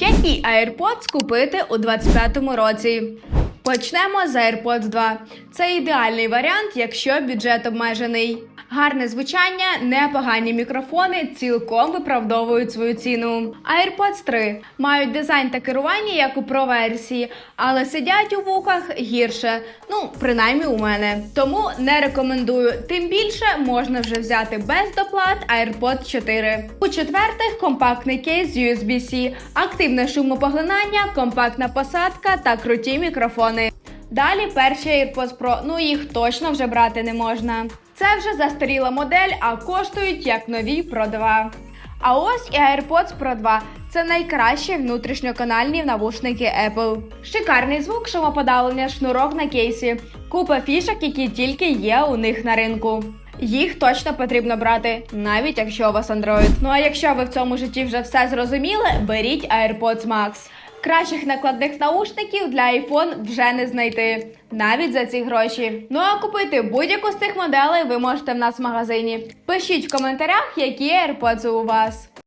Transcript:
Які AirPods купити у 2025 році? Почнемо з AirPods 2. Це ідеальний варіант, якщо бюджет обмежений. Гарне звучання, непогані мікрофони цілком виправдовують свою ціну. AirPods 3 мають дизайн та керування, як у Pro версії, але сидять у вухах гірше. Ну, принаймні у мене. Тому не рекомендую. Тим більше можна вже взяти без доплат AirPods 4. У четвертих компактний кейс USB-C, активне шумопоглинання, компактна посадка та круті мікрофони. Далі перші AirPods Pro, ну їх точно вже брати не можна. Це вже застаріла модель, а коштують як нові Pro 2. А ось і AirPods Pro 2. Це найкращі внутрішньоканальні навушники Apple. Шикарний звук, шумоподавлення, шнурок на кейсі, купа фішок, які тільки є у них на ринку. Їх точно потрібно брати, навіть якщо у вас Android. Ну а якщо ви в цьому житті вже все зрозуміли, беріть AirPods Max. Кращих накладних наушників для iPhone вже не знайти, навіть за ці гроші. Ну а купити будь-яку з цих моделей ви можете в нас в магазині. Пишіть в коментарях, які AirPods у вас.